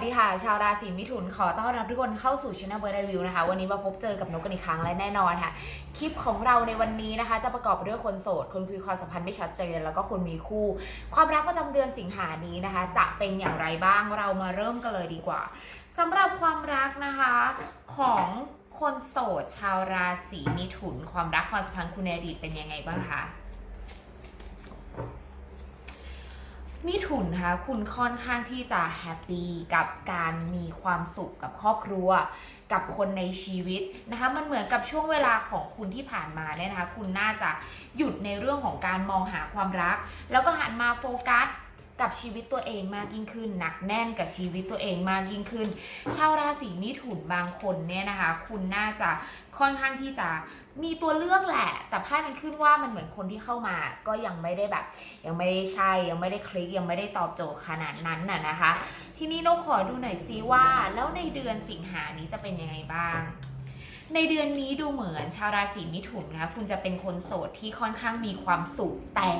สวัสดีค่ะ ชาวราศีมิถุนขอต้อนรับทุกคนเข้าสู่ช anel เบอร์รีวิวนะคะ วันนี้มาพบเจอกับนกกันอีกครั้งและแน่นอนค่ะ คลิปของเราในวันนี้นะคะ จะประกอบไปด้วยคนโสด คนคุยความสัมพันธ์ไม่ชัดเจน แล้วก็คนมีคู่ ความรักประจำเดือนสิงหานี้นะคะ จะเป็นอย่างไรบ้างเรามาเริ่มกันเลยดีกว่าสำหรับความรักนะคะของคนโสด ชาวราศีมิถุน ความรักความสัมพันธ์คุณในอดีตเป็นยังไงบ้างคะ มิถุนนะคะคุณค่อนข้างที่จะแฮปปี้กับการมีความสุขกับครอบครัว กับคนในชีวิตนะคะมันเหมือนกับช่วงเวลาของคุณที่ผ่านมาเนี่ยนะคะ คุณน่าจะหยุดในเรื่องของการมองหาความรัก แล้วก็หันมาโฟกัสกับชีวิตตัวเองมากยิ่งขึ้น หนักแน่นกับชีวิตตัวเองมากยิ่งขึ้น ชาวราศีมิถุนบางคนเนี่ยนะคะ คุณน่าจะค่อนข้างที่จะ มีตัวเลือกแหละ แต่ไพ่มันขึ้นว่ามันเหมือนคนที่เข้ามา ก็ยังไม่ได้แบบ ยังไม่ได้ใช่ ยังไม่ได้คลิก ยังไม่ได้ตอบโจทย์ขนาดนั้นน่ะนะคะ ทีนี้เราขอดูหน่อยซิว่า แล้วในเดือนสิงหานี้จะเป็นยังไงบ้าง ในเดือนนี้ดูเหมือนชาวราศีมิถุนนะคะคุณจะเป็นคนโสดที่ค่อนข้างมีความสุขแต่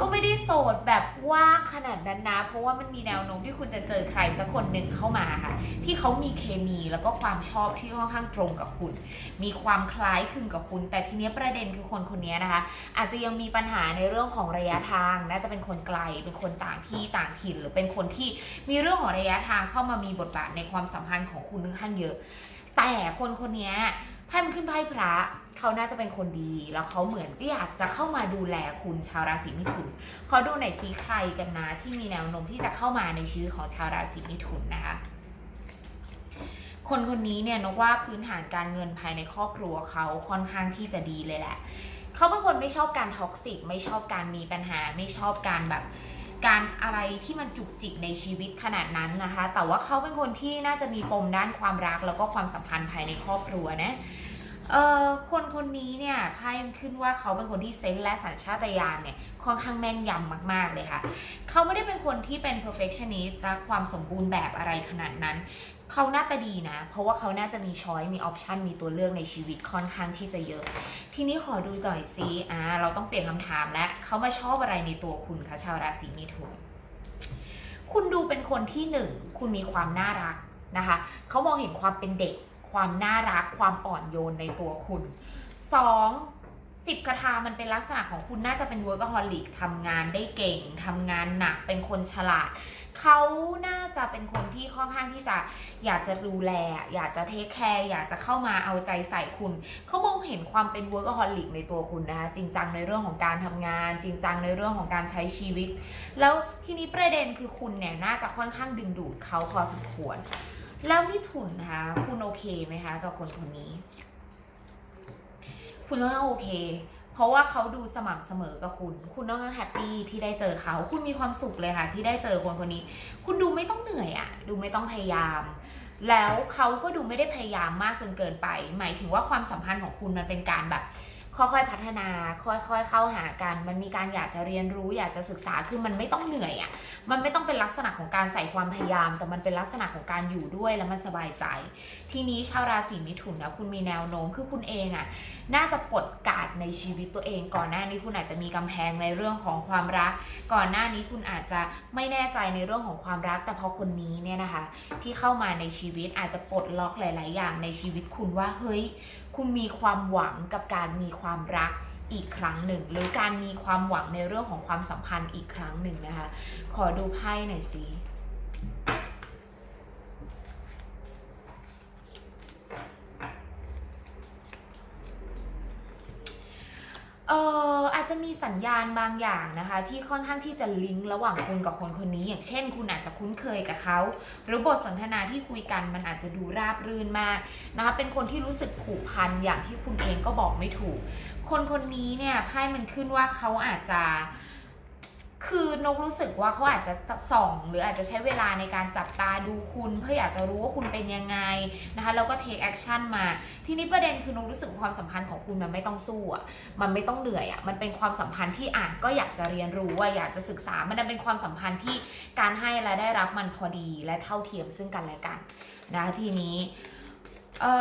ก็ไม่ได้โสดแบบว่างขนาดนั้นนะ เพราะว่ามันมีแนวโน้มที่คุณจะเจอใครสักคนหนึ่งเข้ามาค่ะ ที่เขามีเคมีแล้วก็ความชอบที่ค่อนข้างตรงกับคุณ มีความคล้ายคลึงกับคุณ แต่ทีนี้ประเด็นคือคนคนนี้นะคะ อาจจะยังมีปัญหาในเรื่องของระยะทางน่าจะเป็นคนไกลเป็นคนต่างที่ต่างถิ่น หรือเป็นคนที่มีเรื่องของระยะทางเข้ามามีบทบาทในความสัมพันธ์ของคุณค่อนข้างเยอะ แต่คนคนนี้ไพ่มันขึ้นไพ่พระเขาน่าจะเป็นคนดี แล้วเขาเหมือนก็อยากจะเข้ามาดูแลคุณชาวราศีมิถุนขอดูหน่อยซิใครกันนะที่มีแนวโน้มที่จะเข้ามาในชีวิตของชาวราศีมิถุนนะคะคนคนนี้เนี่ยนกว่าพื้นฐานการเงินภายในครอบครัวเขาค่อนข้างที่จะดีเลยแหละ เขาเป็นคนไม่ชอบการท็อกซิกไม่ชอบการมีปัญหาไม่ชอบการแบบ การอะไรที่มันจุกจิกในชีวิตขนาดนั้นนะคะ แต่ว่าเขาเป็นคนที่น่าจะมีปมด้านความรักแล้วก็ความสัมพันธ์ภายในครอบครัวนะ เอ่อคนคนนี้เนี่ยไพ่ขึ้นว่าเขาเป็นคนที่เซนส์และสัญชาตญาณเนี่ยค่อนข้างแม่นยำมากๆเลยค่ะ เขาไม่ได้เป็นคนที่เป็น perfectionist รักความสมบูรณ์แบบอะไรขนาดนั้น เขาหน้าตาดีนะ เพราะว่าเขาน่าจะมีช้อยมีออปชันมีตัวเลือกในชีวิตค่อนข้างที่จะเยอะ ทีนี้ขอดูหน่อยซิอ่าเราต้องเปลี่ยนคำถามแล้วเขามาชอบอะไรในตัวคุณคะชาวราศีมิถุนคุณดูเป็นคนที่หนึ่งคุณมีความน่ารักนะคะ เขามองเห็นความเป็นเด็ก ความน่ารักความอ่อนโยนในตัวคุณสองสิบคาถามันเป็นลักษณะของคุณน่าจะเป็น workaholic ทำงานได้เก่งทำงานหนักเป็นคนฉลาด เขาน่าจะเป็นคนที่ค่อนข้างที่จะอยากจะดูแล อยากจะเทคแคร์อยากจะเข้ามาเอาใจใส่คุณ เขามองเห็นความเป็น workaholic ในตัวคุณนะคะ จริงจังในเรื่องของการทำงาน จริงจังในเรื่องของการใช้ชีวิต แล้วทีนี้ประเด็นคือคุณเนี่ยน่าจะค่อนข้างดึงดูดเขาพอสมควร แล้วมิถุนนะคะ คุณโอเคไหมคะกับคนคนนี้ คุณก็โอเค เพราะว่าเขาดูสม่ำเสมอกับคุณ คุณต้องแฮปปี้ที่ได้เจอเขา คุณมีความสุขเลยค่ะ ที่ได้เจอคนคนนี้ คุณดูไม่ต้องเหนื่อยอะดูไม่ต้องพยายาม แล้วเขาก็ดูไม่ได้พยายามมากจนเกินไป หมายถึงว่าความสัมพันธ์ของคุณมันเป็นการแบบ ค่อยๆพัฒนา ค่อยๆเข้าหากัน มันมีการอยากจะเรียนรู้ อยากจะศึกษาคือมันไม่ต้องเหนื่อยอะ่ะมันไม่ต้องเป็นลักษณะของการใส่ความพยายาม แต่มันเป็นลักษณะของการอยู่ด้วยแล้วมันสบายใจ ทีนี้ชาวราศีมิถุนนะคุณมีแนวโน้มคือคุณเองอะ่ะน่าจะปลดกาดในชีวิตตัวเอง ก่อนหน้านี้คุณอาจจะมีกำแพงในเรื่องของความรัก ก่อนหน้านี้คุณอาจจะไม่แน่ใจในเรื่องของความรัก แต่พอคนนี้เนี่ยนะคะ ที่เข้ามาในชีวิตอาจจะปลดล็อกหลาย ๆ อย่างในชีวิตคุณว่าเฮ้ย คุณมีความหวังกับการมีความรักอีกครั้งหนึ่ง หรือการมีความหวังในเรื่องของความสัมพันธ์อีกครั้งหนึ่งนะคะ ขอดูไพ่หน่อยสิเอ่ออาจจะมีสั ญญาณบางอย่างนะคะ ที่ค่อนข้างที่จะลิงก์ระหว่างคุณกับคนคนนี้ อย่างเช่น คุณอาจจะคุ้นเคยกับเขา หรือบทสนทนาที่คุยกันมันอาจจะดูราบรื่นมากนะคะเป็นคนที่รู้สึกผูกพันอย่างที่คุณเองก็บอกไม่ถูก คนคนนี้เนี่ยไพ่มันขึ้นว่าเขาอาจจะ คือนกรู้สึกว่าเขาอาจจะส่อง หรืออาจจะใช้เวลาในการจับตาดูคุณ เพื่ออยากจะรู้ว่าคุณเป็นยังไงนะคะแล้วก็ take action มา ทีนี้ประเด็นคือนกรู้สึกความสัมพันธ์ของคุณมันไม่ต้องสู้อะมันไม่ต้องเหนื่อยอะมันเป็นความสัมพันธ์ที่อะก็อยากจะเรียนรู้ว่าอยากจะศึกษามันเป็นความสัมพันธ์ที่การให้และได้รับมันพอดีและเท่าเทียมซึ่งกันและกันนะคะทีนี้ เอ่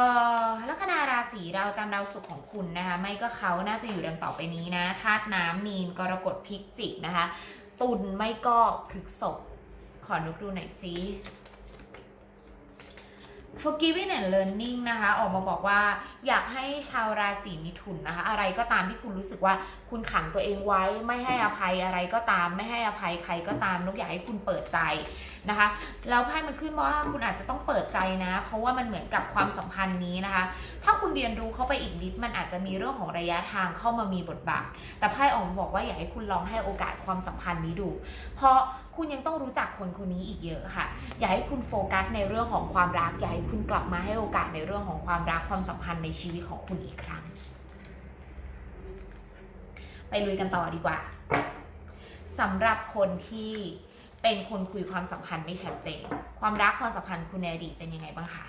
อลัคนาราศีดาวจันทร์ดาวศุกร์ของคุณนะคะ ไม่ก็เขาน่าจะอยู่ดังต่อไปนี้นะธาตุน้ำมีนกรกฎพิกจิกนะคะ ตุลไม่ก็พฤกษภขอนุกดูหน่อยซิ forgiving and learning นะคะ ออกมาบอกว่าอยากให้ชาวราศีมิถุนนะคะ อะไรก็ตามที่คุณรู้สึกว่าคุณขังตัวเองไว้ ไม่ให้อภัยอะไรก็ตาม ไม่ให้อภัยใครก็ตามนกอยากให้คุณเปิดใจนะคะแล้วไพ่มันขึ้นว่าคุณอาจจะต้องเปิดใจนะ เพราะว่ามันเหมือนกับความสัมพันธ์นี้นะคะ ถ้าคุณเรียนรู้เข้าไปอีกนิดมันอาจจะมีเรื่องของระยะทางเข้ามามีบทบาท แต่ไพ่ออกบอกว่าอยากให้คุณลองให้โอกาสความสัมพันธ์นี้ดู เพราะคุณยังต้องรู้จักคนคนนี้อีกเยอะค่ะ อยากให้คุณโฟกัสในเรื่องของความรักอยากให้คุณกลับมาให้โอกาสในเรื่องของความรักความสัมพันธ์ในชีวิตของคุณอีกครั้ง ไปลุยกันต่อดีกว่าสำหรับคนที่ เป็นคนคุยความสัมพันธ์ไม่ชัดเจน ความรักความสัมพันธ์คุณในอดีตเป็นยังไงบ้างคะ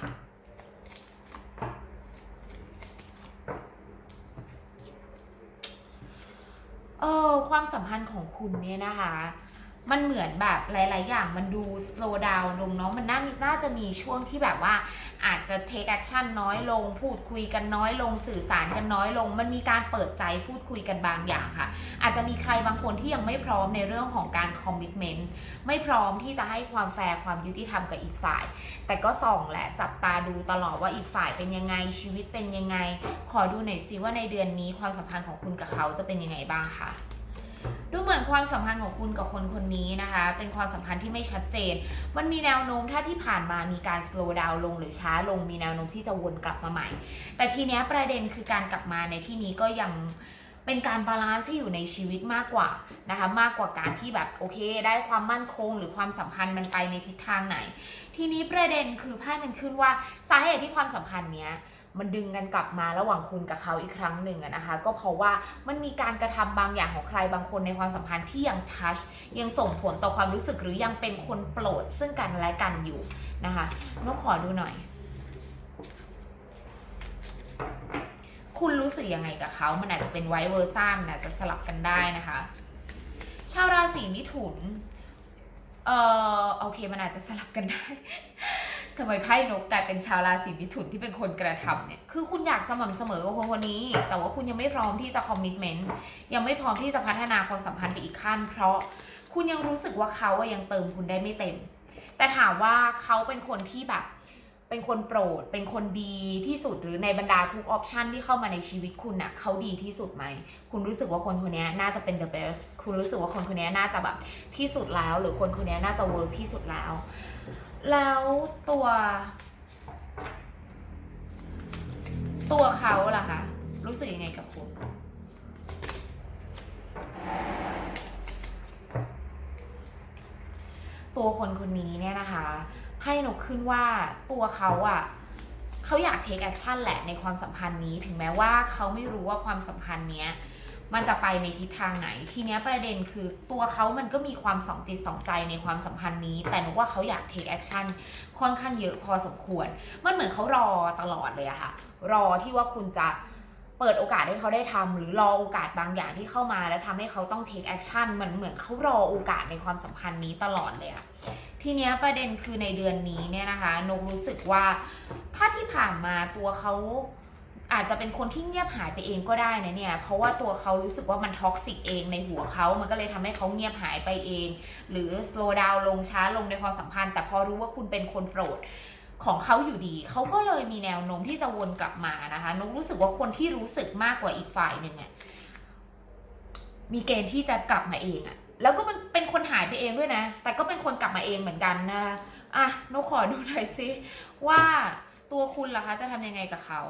เออความสัมพันธ์ของคุณเนี่ยนะคะ มันเหมือนแบบหลาย ๆ อย่างมันดู slow down ลงเนาะมันน่ามีน่าจะมีช่วงที่แบบว่าอาจจะ take action น้อยลง พูดคุยกันน้อยลงสื่อสารกันน้อยลง มันมีการเปิดใจพูดคุยกันบางอย่างค่ะ อาจจะมีใครบางคนที่ยังไม่พร้อมในเรื่องของการ commitment ไม่พร้อมที่จะให้ความแฟร์ความยุติธรรมกับอีกฝ่าย แต่ก็ส่องแหละจับตาดูตลอดว่าอีกฝ่ายเป็นยังไงชีวิตเป็นยังไง ขอดูหน่อยซิว่าในเดือนนี้ความสัมพันธ์ของคุณกับเขาจะเป็นยังไงบ้างค่ะ ดูเหมือนความสัมพันธ์ของคุณกับคนคนนี้นะคะ เป็นความสัมพันธ์ที่ไม่ชัดเจน มันมีแนวโน้มถ้าที่ผ่านมามีการ slow down ลงหรือช้าลงมีแนวโน้มที่จะวนกลับมาใหม่ แต่ทีเนี้ยประเด็นคือการกลับมาในที่นี้ก็ยังเป็นการบาลานซ์ที่อยู่ในชีวิตมากกว่านะคะมากกว่าการที่แบบโอเค ได้ความมั่นคง หรือความสัมพันธ์มันไปในทิศทางไหน ทีนี้ประเด็นคือไพ่มันขึ้นว่าสาเหตุที่ความสัมพันธ์เนี้ย มันดึงกันกลับมาระหว่างคุณกับเขาอีกครั้งหนึ่งนะคะ ก็เพราะว่ามันมีการกระทำบางอย่างของใครบางคนในความสัมพันธ์ที่ยังทัชยังส่งผลต่อความรู้สึกหรือยังเป็นคนโปรดซึ่งกันและกันอยู่นะคะนกขอดูหน่อย คุณรู้สึกยังไงกับเขามันอาจจะเป็นไวเวอร์ซ่ามันอาจจะสลับกันได้นะคะ ชาวราศีมิถุนเอ่อโอเคมันอาจจะสลับกันได้ ทำไมไพ่นกกลายเป็นชาวราศีมิถุนที่เป็นคนกระทำเนี่ย คือคุณอยากสม่ำเสมอกับคนคนนี้ แต่ว่าคุณยังไม่พร้อมที่จะคอมมิชเมนต์ ยังไม่พร้อมที่จะพัฒนาความสัมพันธ์ไปอีกขั้น เพราะคุณยังรู้สึกว่าเขาอะยังเติมคุณได้ไม่เต็ม แต่ถามว่าเขาเป็นคนที่แบบ เป็นคนโปรด เป็นคนดีที่สุด หรือในบรรดาทุกออปชันที่เข้ามาในชีวิตคุณน่ะเขาดีที่สุดไหม คุณรู้สึกว่าคนคนนี้น่าจะเป็น the best คุณรู้สึกว่าคนคนนี้น่าจะแบบที่สุดแล้ว หรือคนคนนี้น่าจะ work ที่สุดแล้ว แล้วตัว ตัวเขาล่ะคะ รู้สึกยังไงกับคุณตัวคนคนนี้เนี่ยนะคะให้นกขึ้นว่าตัวเขาอะเขาอยาก take action แหละในความสัมพันธ์นี้ ถึงแม้ว่าเขาไม่รู้ว่าความสัมพันธ์เนี้ย มันจะไปในทิศทางไหน ทีเนี้ยประเด็นคือตัวเขามันก็มีความสองจิตสองใจในความสัมพันธ์นี้ แต่นกว่าเขาอยาก take action ค่อนข้างเยอะพอสมควร มันเหมือนเขารอตลอดเลยอะค่ะ รอที่ว่าคุณจะเปิดโอกาสให้เขาได้ทำหรือรอโอกาสบางอย่างที่เข้ามาแล้วทำให้เขาต้อง take action มันเหมือนเขารอโอกาสในความสัมพันธ์นี้ตลอดเลยอะทีเนี้ยประเด็นคือในเดือนนี้เนี่ยนะคะนกรู้สึกว่าถ้าที่ผ่านมาตัวเขา อาจจะเป็นคนที่เงียบหายไปเองก็ได้นะเนี่ย เพราะว่าตัวเขารู้สึกว่ามันท็อกซิกเองในหัวเขา มันก็เลยทำให้เขาเงียบหายไปเอง หรือ slow down ลงช้าลงในความสัมพันธ์ แต่พอรู้ว่าคุณเป็นคนโปรดของเขาอยู่ดี เขาก็เลยมีแนวโน้มที่จะวนกลับมานะคะ นุกรู้สึกว่าคนที่รู้สึกมากกว่าอีกฝ่ายหนึ่งอะมีเกณฑ์ที่จะกลับมาเองอะแล้วก็มันเป็นคนหายไปเองด้วยนะ แต่ก็เป็นคนกลับมาเองเหมือนกันนะ อะนุกขอดูหน่อยซิว่าตัวคุณล่ะคะ จะทำยังไงกับเขา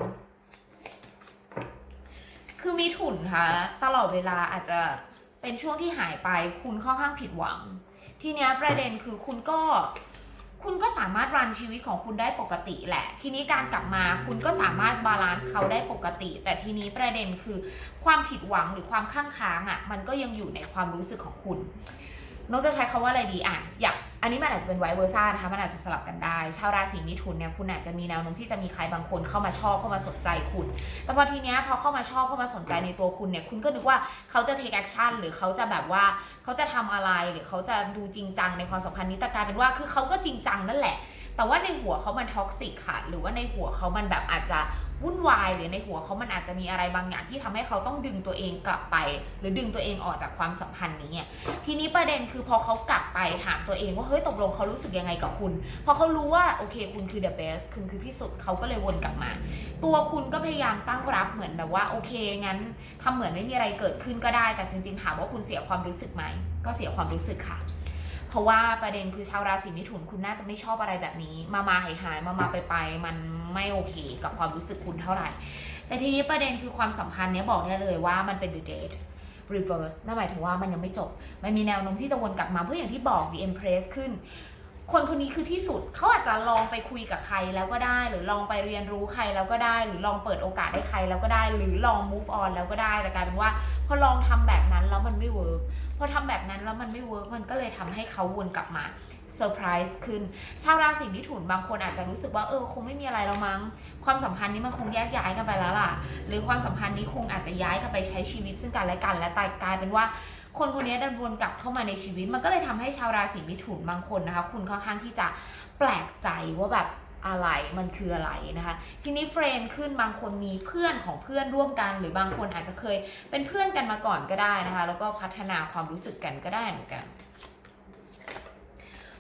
คือมีถุนค่ะตลอดเวลาอาจจะเป็นช่วงที่หายไป คุณค่อนข้างผิดหวัง ทีเนี้ยประเด็นคือคุณก็ คุณก็สามารถรันชีวิตของคุณได้ปกติแหละ ทีนี้การกลับมาคุณก็สามารถบาลานซ์เขาได้ปกติ แต่ทีนี้ประเด็นคือความผิดหวังหรือความข้างค้างอะ่ะ มันก็ยังอยู่ในความรู้สึกของคุณ นกจะใช้คาว่าอะไรดีอะอยากอันนี้มันอาจจะเป็นไวเวอร์ซ่านะคะมันอาจจะสลับกันได้ ชาวราศีมิถุนเนี่ยคุณอาจจะมีแนวโน้มที่จะมีใครบางคนเข้ามาชอบเข้ามาสนใจคุณ แต่พอทีเนี้ยพอเข้ามาชอบเข้ามาสนใจในตัวคุณเนี่ยคุณก็นึกว่าเขาจะ take action หรือเขาจะแบบว่าเขาจะทำอะไรหรือเขาจะดูจริงจังในความสัมพันธ์นี้แต่กลายเป็นว่าคือเขาก็จริงจังนั่นแหละ แต่ว่าในหัวเขามันท็อกซิกค่ะ หรือว่าในหัวเขามันแบบอาจจะ วุ่นวายหรือในหัวเขามันอาจจะมีอะไรบางอย่างที่ทำให้เขาต้องดึงตัวเองกลับไป หรือดึงตัวเองออกจากความสัมพันธ์นี้ทีนี้ประเด็นคือพอเขากลับไปถามตัวเองว่าเฮ้ยตกลงเขารู้สึกยังไงกับคุณ พอเขารู้ว่าโอเค คุณคือ the best คุณคือที่สุดเขาก็เลยวนกลับมา ตัวคุณก็พยายามตั้งรับเหมือนแบบว่าโอเคงั้นทำเหมือนไม่มีอะไรเกิดขึ้นก็ได้ แต่จริง ๆ ถามว่าคุณเสียความรู้สึกไหมก็เสียความรู้สึกค่ะ เพราะว่าประเด็นคือชาวราศีมิถุนคุณน่าจะไม่ชอบอะไรแบบนี้ มามาหายหายมามาไปไปมันไม่โอเคกับความรู้สึกคุณเท่าไหร่ แต่ทีนี้ประเด็นคือความสัมพันธ์เนี้ยบอกได้เลยว่ามันเป็น the date reverse นั่นหมายถึงว่ามันยังไม่จบ มันมีแนวโน้มที่จะวนกลับมา เพราะอย่างที่บอก the empress ขึ้น คนคนนี้คือที่สุดเขาอาจจะลองไปคุยกับใครแล้วก็ได้ หรือลองไปเรียนรู้ใครแล้วก็ได้ หรือลองเปิดโอกาสให้ใครแล้วก็ได้ หรือลอง move on แล้วก็ได้แต่กลายเป็นว่า พอลองทำแบบนั้นแล้วมันไม่เวิร์กพอทำแบบนั้นแล้วมันไม่เวิร์กมันก็เลยทำให้เขาวนกลับมาเซอร์ไพรส์ขึ้น ชาวราศีมิถุนบางคนอาจจะรู้สึกว่าเออคงไม่มีอะไรแล้วมั้ง ความสัมพันธ์นี้มันคงแยกย้ายกันไปแล้วล่ะ หรือความสัมพันธ์นี้คงอาจจะย้ายกันไปใช้ชีวิตซึ่งกันและกัน และตายกลายเป็นว่า คนคนนี้ดันวนกลับเข้ามาในชีวิต มันก็เลยทำให้ชาวราศีมิถุนบางคนนะคะ คุณค่อนข้างที่จะแปลกใจว่าแบบอะไรมันคืออะไรนะคะ ทีนี้เฟรนขึ้นบางคนมีเพื่อนของเพื่อนร่วมกัน หรือบางคนอาจจะเคยเป็นเพื่อนกันมาก่อนก็ได้นะคะ แล้วก็พัฒนาความรู้สึกกันก็ได้เหมือนกัน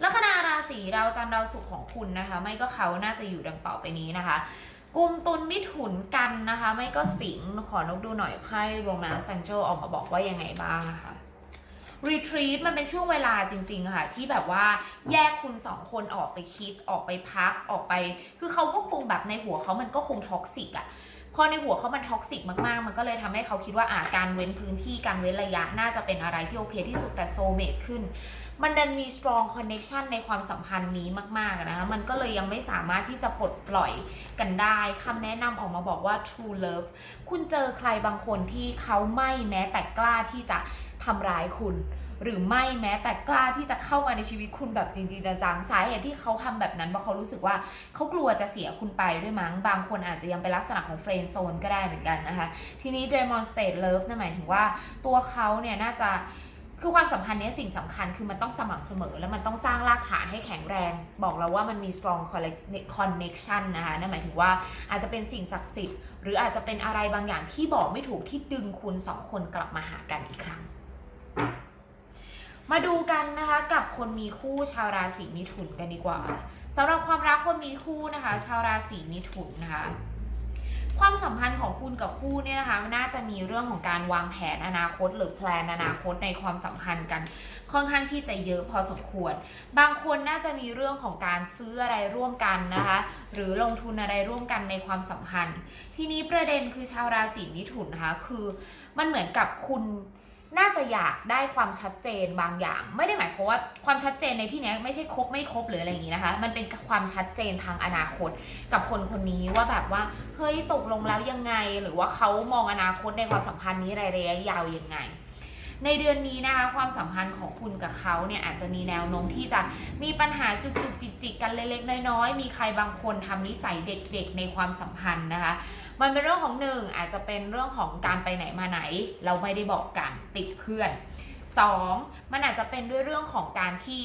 ลัคนาราศีดาวจันทร์ดาวศุกร์ของคุณนะคะ ไม่ก็เขาน่าจะอยู่ดังต่อไปนี้นะคะ กุมตุลมิถุนกันนะคะ ไม่ก็สิงขอนกดูหน่อยไพ่โรแมนซ์ซันโจออกมาบอกว่ายังไงบ้างนะคะรีทรีตมันเป็นช่วงเวลาจริง ๆ ค่ะ ที่แบบว่าแยกคุณสองคนออกไปคิดออกไปพักออกไป คือเขาก็คงแบบในหัวเขามันก็คงท็อกซิกอะ พอในหัวเขามันท็อกซิกมากๆ มันก็เลยทำให้เขาคิดว่าอาการเว้นพื้นที่การเว้นระยะน่าจะเป็นอะไรที่โอเคที่สุดแต่โซเมตขึ้น มันดันมี strong connection ในความสัมพันธ์นี้มากๆนะคะมันก็เลยยังไม่สามารถที่จะปลดปล่อยกันได้คำแนะนำออกมาบอกว่า true love คุณเจอใครบางคนที่เขาไม่แม้แต่กล้าที่จะทำร้ายคุณ หรือไม่แม้แต่กล้าที่จะเข้ามาในชีวิตคุณแบบจริงๆจังๆสาเหตุที่เขาทำแบบนั้นเพราะเขารู้สึกว่าเขากลัวจะเสียคุณไปด้วยมั้ง บางคนอาจจะยังเป็นลักษณะของ friend zone ก็ได้เหมือนกันนะคะ ทีนี้ demonstrate love นั่นหมายถึงว่าตัวเขาเนี่ยน่าจะคือความสัมพันธ์นี้สิ่งสำคัญคือมันต้องสม่ำเสมอ แล้วมันต้องสร้างรากฐานให้แข็งแรง บอกเราว่ามันมี strong connection นะคะนั่นหมายถึงว่าอาจจะเป็นสิ่งศักดิ์สิทธิ์ หรืออาจจะเป็นอะไรบางอย่างที่บอกไม่ถูกที่ดึงคุณสองคนกลับมาหากันอีกครั้ง มาดูกันนะคะกับคนมีคู่ชาวราศีมิถุนกันดีกว่าสำหรับความรักคนมีคู่นะคะ ชาวราศีมิถุนนะคะความสัมพันธ์ของคุณกับคู่เนี่ยนะคะน่าจะมีเรื่องของการวางแผนอนาคตหรือแพลนอนาคตในความสัมพันธ์กันค่อนข้างที่จะเยอะพอสมควร บางคนน่าจะมีเรื่องของการซื้ออะไรร่วมกันนะคะ หรือลงทุนอะไรร่วมกันในความสัมพันธ์ ทีนี้ประเด็นคือชาวราศีมิถุนนะคะคือมันเหมือนกับคุณ น่าจะอยากได้ความชัดเจนบางอย่าง ไม่ได้หมายความว่าความชัดเจนในที่นี้ไม่ใช่ครบไม่ครบหรืออะไรอย่างนี้นะคะ มันเป็นความชัดเจนทางอนาคตกับคนคนนี้ว่าแบบว่าเฮ้ยตกลงแล้วยังไง หรือว่าเขามองอนาคตในความสัมพันธ์นี้ระยะยาวยังไง ในเดือนนี้นะคะความสัมพันธ์ของคุณกับเขาเนี่ยอาจจะมีแนวโน้มที่จะมีปัญหาจุกจิกจิกกันเล็กๆน้อยๆมีใครบางคนทำนิสัยเด็กๆในความสัมพันธ์นะคะ มันเป็นเรื่องของหนึ่งอาจจะเป็นเรื่องของการไปไหนมาไหน เราไม่ได้บอกกันติดเพื่อนสองมันอาจจะเป็นด้วยเรื่องของการที่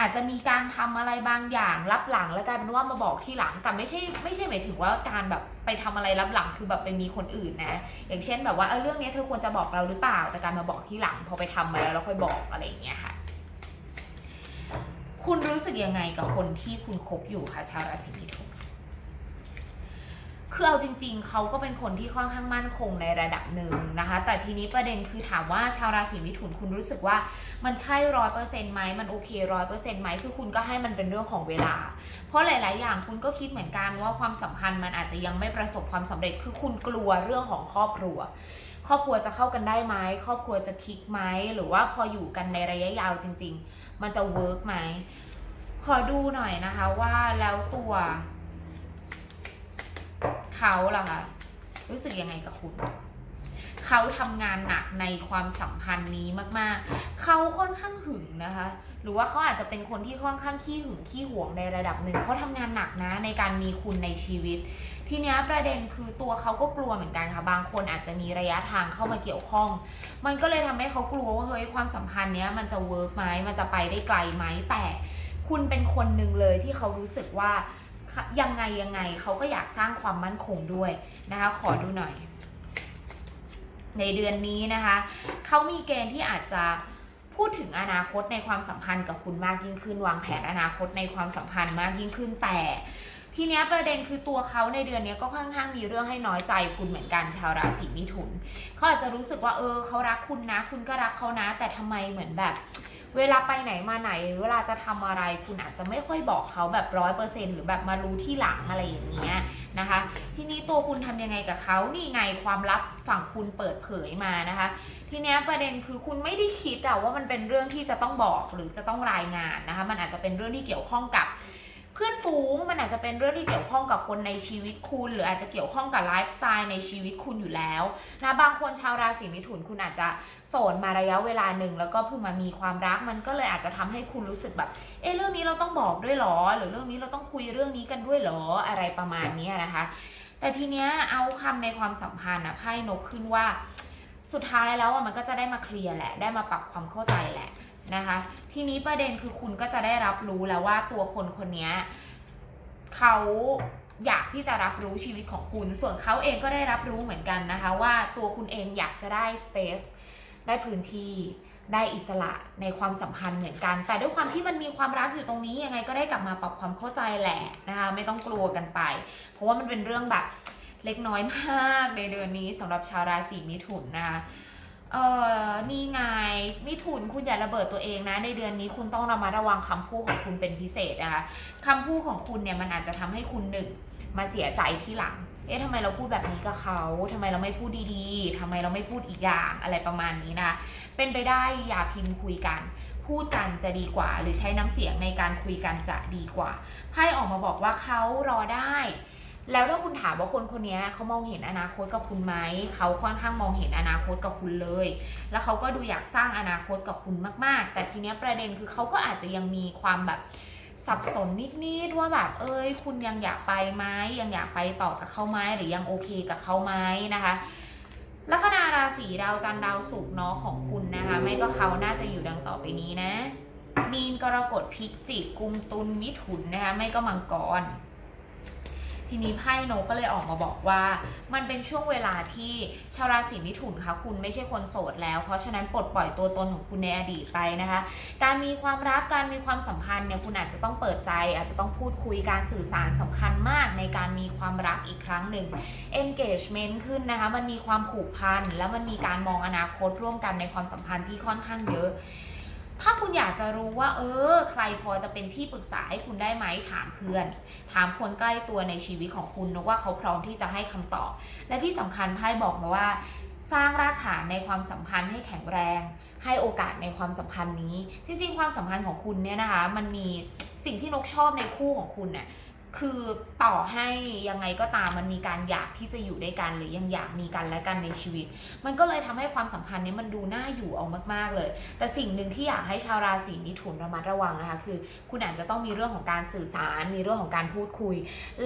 อาจจะมีการทำอะไรบางอย่างรับหลังแล้วกลายเป็นว่ามาบอกที่หลังแต่ไม่ใช่ไม่ใช่หมายถึงว่าการแบบไปทำอะไรรับหลังคือแบบไปมีคนอื่นนะ อย่างเช่นแบบว่าเออเรื่องนี้เธอควรจะบอกเราหรือเปล่า แต่การมาบอกที่หลังพอไปทำมาแล้วแล้วค่อยบอกอะไรอย่างเงี้ยค่ะ คุณรู้สึกยังไงกับคนที่คุณคบอยู่คะชาวราศีมิถุน คือเอาจริง ๆ เขาก็เป็นคนที่ค่อนข้างมั่นคงในระดับหนึ่งนะคะ แต่ทีนี้ประเด็นคือถามว่าชาวราศีมิถุนคุณรู้สึกว่ามันใช่ร้อยเปอร์เซ็นต์ไหมมันโอเคร้อยเปอร์เซ็นต์ไหมคือคุณก็ให้มันเป็นเรื่องของเวลา เพราะหลาย ๆ อย่างคุณก็คิดเหมือนกันว่าความสัมพันธ์มันอาจจะยังไม่ประสบความสำเร็จ คือคุณกลัวเรื่องของครอบครัว ครอบครัวจะเข้ากันได้ไหมครอบครัวจะคลิกไหมหรือว่าพออยู่กันในระยะยาวจริง ๆ มันจะเวิร์กไหมขอดูหน่อยนะคะว่าแล้วตัว เขาล่ะคะรู้สึกยังไงกับคุณ เขาทำงานหนักในความสัมพันธ์นี้มากๆ เขาค่อนข้างหึงนะคะ หรือว่าเขาอาจจะเป็นคนที่ค่อนข้างขี้หึงขี้หวงในระดับหนึ่งเขาทำงานหนักนะในการมีคุณในชีวิต ทีนี้ประเด็นคือตัวเขาก็กลัวเหมือนกันค่ะ บางคนอาจจะมีระยะทางเข้ามาเกี่ยวข้อง มันก็เลยทำให้เขากลัวว่าเฮ้ยความสัมพันธ์เนี้ยมันจะเวิร์กไหมมันจะไปได้ไกลไหมแต่คุณเป็นคนหนึ่งเลยที่เขารู้สึกว่า ยังไงยังไงเขาก็อยากสร้างความมั่นคงด้วยนะคะ ขอดูหน่อย ในเดือนนี้นะคะเขามีเกณฑ์ที่อาจจะพูดถึงอนาคตในความสัมพันธ์กับคุณมากยิ่งขึ้น วางแผนอนาคตในความสัมพันธ์มากยิ่งขึ้นแต่ทีเนี้ยประเด็นคือตัวเขาในเดือนนี้ก็ค่อนข้างมีเรื่องให้น้อยใจคุณเหมือนกันชาวราศีมิถุนเขาอาจจะรู้สึกว่าเออเขารักคุณนะ คุณก็รักเขานะ แต่ทำไมเหมือนแบบ เวลาไปไหนมาไหนเวลาจะทำอะไรคุณอาจจะไม่ค่อยบอกเขาแบบร้อยเปอร์เซ็นหรือแบบมารู้ที่หลังอะไรอย่างเงี้ยนะคะ ทีนี้ตัวคุณทำยังไงกับเขานี่ไงความลับฝั่งคุณเปิดเผยมานะคะ ทีเนี้ยประเด็นคือคุณไม่ได้คิดอะว่ามันเป็นเรื่องที่จะต้องบอกหรือจะต้องรายงานนะคะ มันอาจจะเป็นเรื่องที่เกี่ยวข้องกับ เพื่อนฝูงมันอาจจะเป็นเรื่องที่เกี่ยวข้องกับคนในชีวิตคุณ หรืออาจจะเกี่ยวข้องกับไลฟ์สไตล์ในชีวิตคุณอยู่แล้วนะบางคนชาวราศีมิถุนคุณอาจจะโสดมาระยะเวลาหนึ่งแล้วก็เพิ่งมามีความรักมันก็เลยอาจจะทำให้คุณรู้สึกแบบเอะเรื่องนี้เราต้องบอกด้วยหรอ หรือเรื่องนี้เราต้องคุยเรื่องนี้กันด้วยหรออะไรประมาณนี้นะคะ แต่ทีเนี้ยเอาคำในความสัมพันธ์อะไพ่นกขึ้นว่า สุดท้ายแล้วอะมันก็จะได้มาเคลียร์แหละ ได้มาปรับความเข้าใจแหละ นะคะ ทีนี้ประเด็นคือคุณก็จะได้รับรู้แล้วว่าตัวคนคนนี้เขาอยากที่จะรับรู้ชีวิตของคุณ ส่วนเขาเองก็ได้รับรู้เหมือนกันนะคะ ว่าตัวคุณเองอยากจะได้ space ได้พื้นที่ได้อิสระในความสัมพันธ์เหมือนกัน แต่ด้วยความที่มันมีความรักอยู่ตรงนี้ยังไงก็ได้กลับมาปรับความเข้าใจแหละนะคะไม่ต้องกลัวกันไป เพราะว่ามันเป็นเรื่องแบบเล็กน้อยมากในเดือนนี้สำหรับชาวราศีมิถุนนะคะ เออนี่ไงมิถุนคุณอย่าระเบิดตัวเองนะ ในเดือนนี้คุณต้องระมัดระวังคำพูดของคุณเป็นพิเศษนะคะคำพูดของคุณเนี่ยมันอาจจะทำให้คุณหนึ่งมาเสียใจที่หลัง เอ๊ะทำไมเราพูดแบบนี้กับเขาทำไมเราไม่พูดดีๆทำไมเราไม่พูดอีกอย่างอะไรประมาณนี้นะคะเป็นไปได้อย่าพิมพ์คุยกัน พูดกันจะดีกว่า หรือใช้น้ำเสียงในการคุยกันจะดีกว่าไพ่ออกมาบอกว่าเขารอได้ แล้วถ้าคุณถามว่าคนคนนี้เขามองเห็นอนาคตกับคุณไหมเขาค่อนข้างมองเห็นอนาคตกับคุณเลย แล้วเขาก็ดูอยากสร้างอนาคตกับคุณมาก ๆ แต่ทีเนี้ยประเด็นคือเขาก็อาจจะยังมีความแบบสับสนนิดๆว่าแบบเอ้ย คุณยังอยากไปไหมยังอยากไปต่อกับเขาไหมหรือยังโอเคกับเขาไหมนะคะลัคนาราศีดาวจันทร์ดาวศุกร์เนาะของคุณนะคะ ไม่ก็เขาน่าจะอยู่ดังต่อไปนี้นะ มีนกรกฎพิจิกกุมตุลมิถุนนะคะไม่ก็มังกร ทีนี้ไพ่นกก็เลยออกมาบอกว่า มันเป็นช่วงเวลาที่ชาวราศีมิถุนค่ะคุณไม่ใช่คนโสดแล้ว เพราะฉะนั้นปลดปล่อยตัวตนของคุณในอดีตไปนะคะ การมีความรักการมีความสัมพันธ์เนี่ยคุณอาจจะต้องเปิดใจ อาจจะต้องพูดคุยการสื่อสารสำคัญมากในการมีความรักอีกครั้งหนึ่ง engagement ขึ้นนะคะ มันมีความผูกพัน แล้วมันมีการมองอนาคตร่วมกันในความสัมพันธ์ที่ค่อนข้างเยอะ ถ้าคุณอยากจะรู้ว่า เออ ใครพอจะเป็นที่ปรึกษาให้คุณได้ไหมถามเพื่อน ถามคนใกล้ตัวในชีวิตของคุณนกว่าเขาพร้อมที่จะให้คำตอบ และที่สำคัญไพ่บอกมาว่า สร้างรากฐานในความสัมพันธ์ให้แข็งแรง ให้โอกาสในความสัมพันธ์นี้ จริง ๆ ความสัมพันธ์ของคุณเนี่ยนะคะ มันมีสิ่งที่นกชอบในคู่ของคุณเนี่ย คือต่อให้ยังไงก็ตามมันมีการอยากที่จะอยู่ด้วยกัน หรือยังอยากมีกันและกันในชีวิต มันก็เลยทำให้ความสัมพันธ์นี้มันดูน่าอยู่เอามาก ๆเลย แต่สิ่งหนึ่งที่อยากให้ชาวราศีมิถุนระมัดระวังนะคะคือ คุณอาจจะต้องมีเรื่องของการสื่อสาร มีเรื่องของการพูดคุย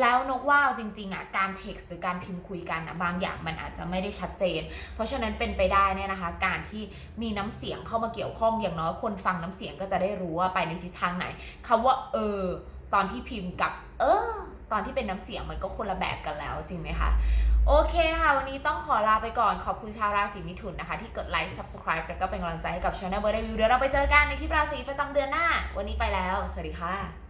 แล้วนกว่าจริงๆอะการเท็กซ์หรือการพิมพ์คุยกันอะบางอย่างมันอาจจะไม่ได้ชัดเจน เพราะฉะนั้นเป็นไปได้เนี่ยนะคะ การที่มีน้ำเสียงเข้ามาเกี่ยวข้องอย่างน้อยคนฟังน้ำเสียงก็จะได้รู้ว่าไปในทิศทางไหนคำว่าเออตอนที่พิมพ์กับ เออ ตอนที่เป็นน้ำเสียงมันก็คนละแบบกันแล้วจริงไหมคะ โอเคค่ะ วันนี้ต้องขอลาไปก่อนขอบคุณชาวราศีมิถุนนะคะ ที่กดไลค์ subscribe แล้วก็เป็นกำลังใจให้กับช anel เบอร์ r วิวเดี๋ยวเราไปเจอกันในคลิปราศีประจำเดือนหน้า วันนี้ไปแล้ว สวัสดีค่ะ